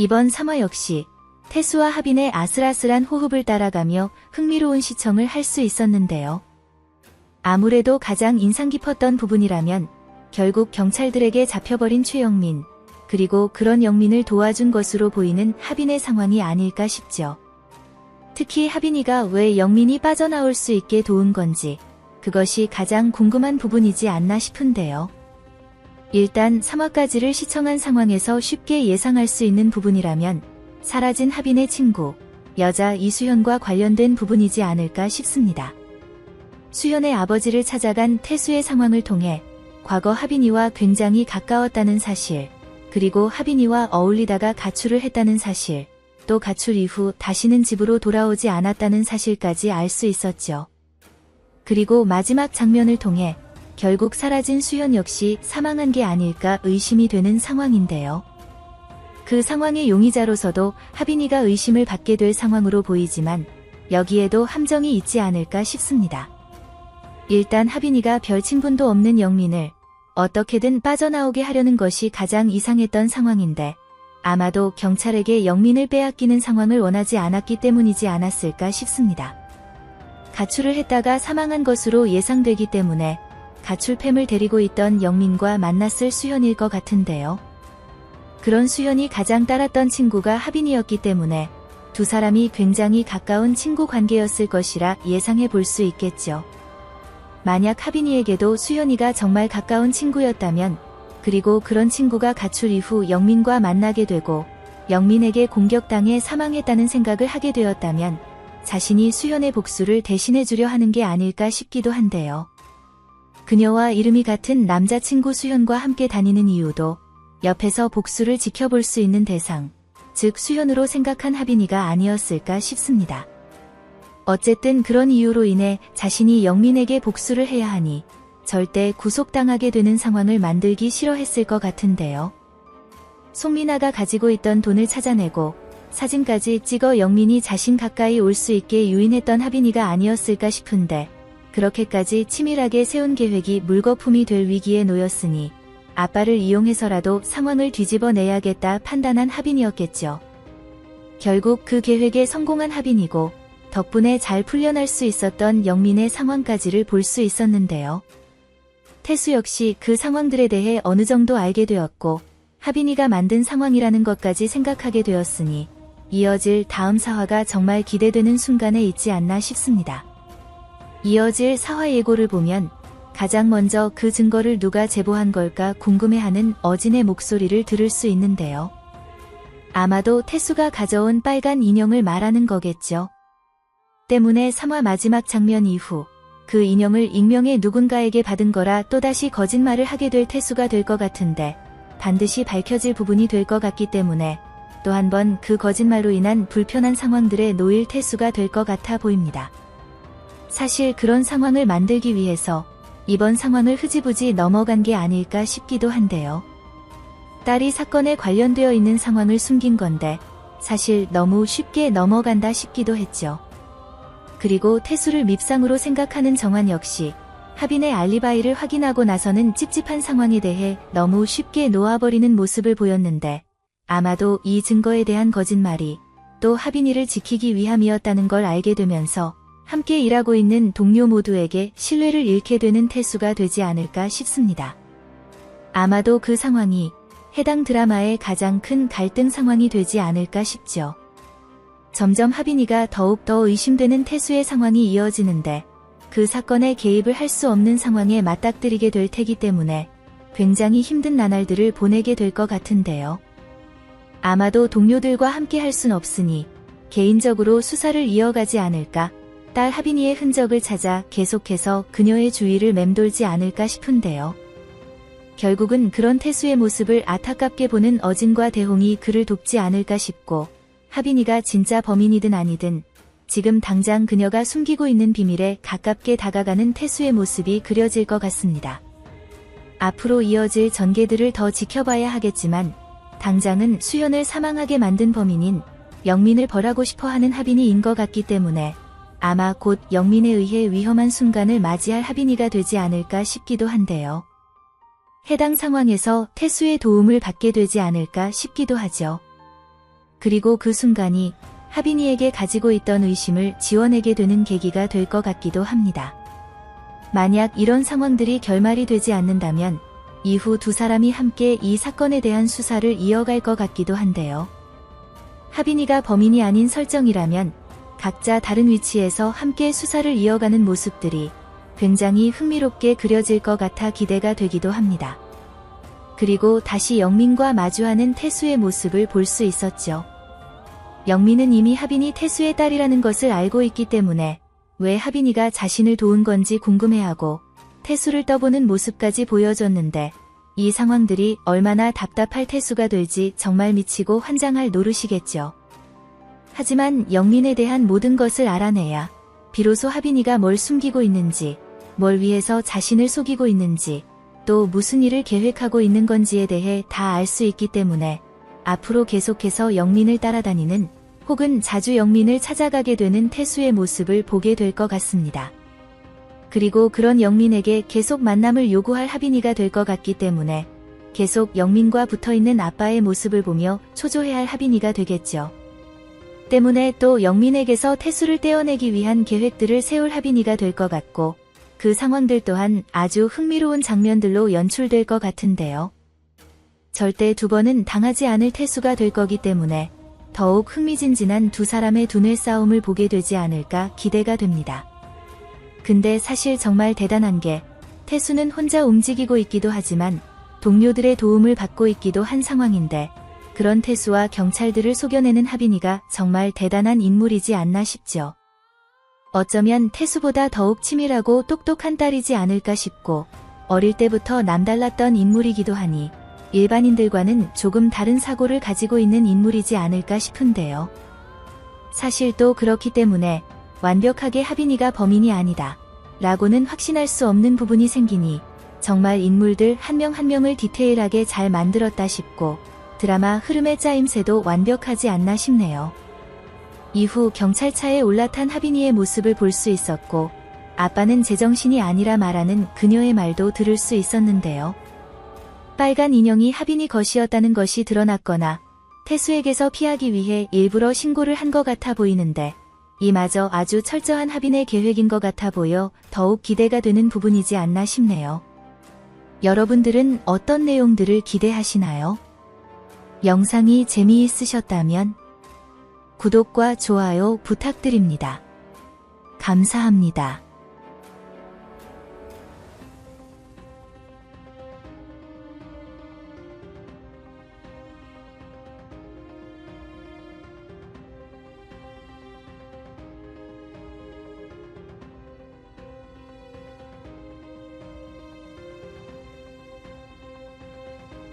이번 3화 역시 태수와 하빈의 아슬아슬한 호흡을 따라가며 흥미로운 시청을 할 수 있었는데요. 아무래도 가장 인상 깊었던 부분이라면 결국 경찰들에게 잡혀버린 최영민, 그리고 그런 영민을 도와준 것으로 보이는 하빈의 상황이 아닐까 싶죠. 특히 하빈이가 왜 영민이 빠져나올 수 있게 도운 건지 그것이 가장 궁금한 부분이지 않나 싶은데요. 일단 3화까지를 시청한 상황에서 쉽게 예상할 수 있는 부분이라면 사라진 하빈의 친구, 여자 이수현과 관련된 부분이지 않을까 싶습니다. 수현의 아버지를 찾아간 태수의 상황을 통해 과거 하빈이와 굉장히 가까웠다는 사실, 그리고 하빈이와 어울리다가 가출을 했다는 사실, 또 가출 이후 다시는 집으로 돌아오지 않았다는 사실까지 알 수 있었죠. 그리고 마지막 장면을 통해 결국 사라진 수현 역시 사망한 게 아닐까 의심이 되는 상황인데요. 그 상황의 용의자로서도 하빈이가 의심을 받게 될 상황으로 보이지만 여기에도 함정이 있지 않을까 싶습니다. 일단 하빈이가 별 친분도 없는 영민을 어떻게든 빠져나오게 하려는 것이 가장 이상했던 상황인데 아마도 경찰에게 영민을 빼앗기는 상황을 원하지 않았기 때문이지 않았을까 싶습니다. 가출을 했다가 사망한 것으로 예상되기 때문에 가출팸을 데리고 있던 영민과 만났을 수현일 것 같은데요. 그런 수현이 가장 따랐던 친구가 하빈이었기 때문에 두 사람이 굉장히 가까운 친구 관계였을 것이라 예상해 볼 수 있겠죠. 만약 하빈이에게도 수현이가 정말 가까운 친구였다면 그리고 그런 친구가 가출 이후 영민과 만나게 되고 영민에게 공격당해 사망했다는 생각을 하게 되었다면 자신이 수현의 복수를 대신해 주려 하는 게 아닐까 싶기도 한데요. 그녀와 이름이 같은 남자친구 수현과 함께 다니는 이유도 옆에서 복수를 지켜볼 수 있는 대상, 즉 수현으로 생각한 하빈이가 아니었을까 싶습니다. 어쨌든 그런 이유로 인해 자신이 영민에게 복수를 해야 하니 절대 구속당하게 되는 상황을 만들기 싫어했을 것 같은데요. 송민아가 가지고 있던 돈을 찾아내고 사진까지 찍어 영민이 자신 가까이 올 수 있게 유인했던 하빈이가 아니었을까 싶은데 그렇게까지 치밀하게 세운 계획이 물거품이 될 위기에 놓였으니 아빠를 이용해서라도 상황을 뒤집어내야겠다 판단한 하빈이었겠죠. 결국 그 계획에 성공한 하빈이고 덕분에 잘 풀려날 수 있었던 영민의 상황까지를 볼 수 있었는데요. 태수 역시 그 상황들에 대해 어느 정도 알게 되었고 하빈이가 만든 상황이라는 것까지 생각하게 되었으니 이어질 다음 사화가 정말 기대되는 순간에 있지 않나 싶습니다. 이어질 사화 예고를 보면 가장 먼저 그 증거를 누가 제보한 걸까 궁금해하는 어진의 목소리를 들을 수 있는데요. 아마도 태수가 가져온 빨간 인형을 말하는 거겠죠. 때문에 3화 마지막 장면 이후 그 인형을 익명의 누군가에게 받은 거라 또다시 거짓말을 하게 될 태수가 될 것 같은데 반드시 밝혀질 부분이 될 것 같기 때문에 또 한 번 그 거짓말로 인한 불편한 상황들에 놓일 태수가 될 것 같아 보입니다. 사실 그런 상황을 만들기 위해서 이번 상황을 흐지부지 넘어간 게 아닐까 싶기도 한데요. 딸이 사건에 관련되어 있는 상황을 숨긴 건데 사실 너무 쉽게 넘어간다 싶기도 했죠. 그리고 태수를 밉상으로 생각하는 정환 역시 하빈의 알리바이를 확인하고 나서는 찝찝한 상황에 대해 너무 쉽게 놓아버리는 모습을 보였는데 아마도 이 증거에 대한 거짓말이 또 하빈이를 지키기 위함이었다는 걸 알게 되면서 함께 일하고 있는 동료 모두에게 신뢰를 잃게 되는 태수가 되지 않을까 싶습니다. 아마도 그 상황이 해당 드라마의 가장 큰 갈등 상황이 되지 않을까 싶죠. 점점 하빈이가 더욱더 의심되는 태수의 상황이 이어지는데 그 사건에 개입을 할 수 없는 상황에 맞닥뜨리게 될 테기 때문에 굉장히 힘든 나날들을 보내게 될 것 같은데요. 아마도 동료들과 함께 할 순 없으니 개인적으로 수사를 이어가지 않을까, 딸 하빈이의 흔적을 찾아 계속해서 그녀의 주위를 맴돌지 않을까 싶은데요. 결국은 그런 태수의 모습을 안타깝게 보는 어진과 대홍이 그를 돕지 않을까 싶고, 하빈이가 진짜 범인이든 아니든 지금 당장 그녀가 숨기고 있는 비밀에 가깝게 다가가는 태수의 모습이 그려질 것 같습니다. 앞으로 이어질 전개들을 더 지켜봐야 하겠지만 당장은 수연을 사망하게 만든 범인인 영민을 벌하고 싶어 하는 하빈이인 것 같기 때문에 아마 곧 영민에 의해 위험한 순간을 맞이할 하빈이가 되지 않을까 싶기도 한데요. 해당 상황에서 태수의 도움을 받게 되지 않을까 싶기도 하죠. 그리고 그 순간이 하빈이에게 가지고 있던 의심을 지워내게 되는 계기가 될 것 같기도 합니다. 만약 이런 상황들이 결말이 되지 않는다면 이후 두 사람이 함께 이 사건에 대한 수사를 이어갈 것 같기도 한데요. 하빈이가 범인이 아닌 설정이라면 각자 다른 위치에서 함께 수사를 이어가는 모습들이 굉장히 흥미롭게 그려질 것 같아 기대가 되기도 합니다. 그리고 다시 영민과 마주하는 태수의 모습을 볼 수 있었죠. 영민은 이미 하빈이 태수의 딸이라는 것을 알고 있기 때문에 왜 하빈이가 자신을 도운 건지 궁금해하고 태수를 떠보는 모습까지 보여줬는데 이 상황들이 얼마나 답답할 태수가 될지 정말 미치고 환장할 노릇이겠죠. 하지만 영민에 대한 모든 것을 알아내야 비로소 하빈이가 뭘 숨기고 있는지, 뭘 위해서 자신을 속이고 있는지, 또 무슨 일을 계획하고 있는 건지에 대해 다 알 수 있기 때문에 앞으로 계속해서 영민을 따라다니는 혹은 자주 영민을 찾아가게 되는 태수의 모습을 보게 될 것 같습니다. 그리고 그런 영민에게 계속 만남을 요구할 하빈이가 될 것 같기 때문에 계속 영민과 붙어 있는 아빠의 모습을 보며 초조해할 하빈이가 되겠죠. 때문에 또 영민에게서 태수를 떼어내기 위한 계획들을 세울 하빈이가 될 것 같고 그 상황들 또한 아주 흥미로운 장면들로 연출될 것 같은데요. 절대 두 번은 당하지 않을 태수가 될 거기 때문에 더욱 흥미진진한 두 사람의 두뇌 싸움을 보게 되지 않을까 기대가 됩니다. 근데 사실 정말 대단한 게 태수는 혼자 움직이고 있기도 하지만 동료들의 도움을 받고 있기도 한 상황인데 그런 태수와 경찰들을 속여내는 하빈이가 정말 대단한 인물이지 않나 싶죠. 어쩌면 태수보다 더욱 치밀하고 똑똑한 딸이지 않을까 싶고 어릴 때부터 남달랐던 인물이기도 하니 일반인들과는 조금 다른 사고를 가지고 있는 인물이지 않을까 싶은데요. 사실 또 그렇기 때문에 완벽하게 하빈이가 범인이 아니다. 라고는 확신할 수 없는 부분이 생기니 정말 인물들 한 명한 명을 디테일하게 잘 만들었다 싶고 드라마 흐름의 짜임새도 완벽하지 않나 싶네요. 이후 경찰차에 올라탄 하빈이의 모습을 볼 수 있었고 아빠는 제정신이 아니라 말하는 그녀의 말도 들을 수 있었는데요. 빨간 인형이 하빈이 것이었다는 것이 드러났거나 태수에게서 피하기 위해 일부러 신고를 한 것 같아 보이는데 이마저 아주 철저한 하빈의 계획인 것 같아 보여 더욱 기대가 되는 부분이지 않나 싶네요. 여러분들은 어떤 내용들을 기대하시나요? 영상이 재미있으셨다면 구독과 좋아요 부탁드립니다. 감사합니다.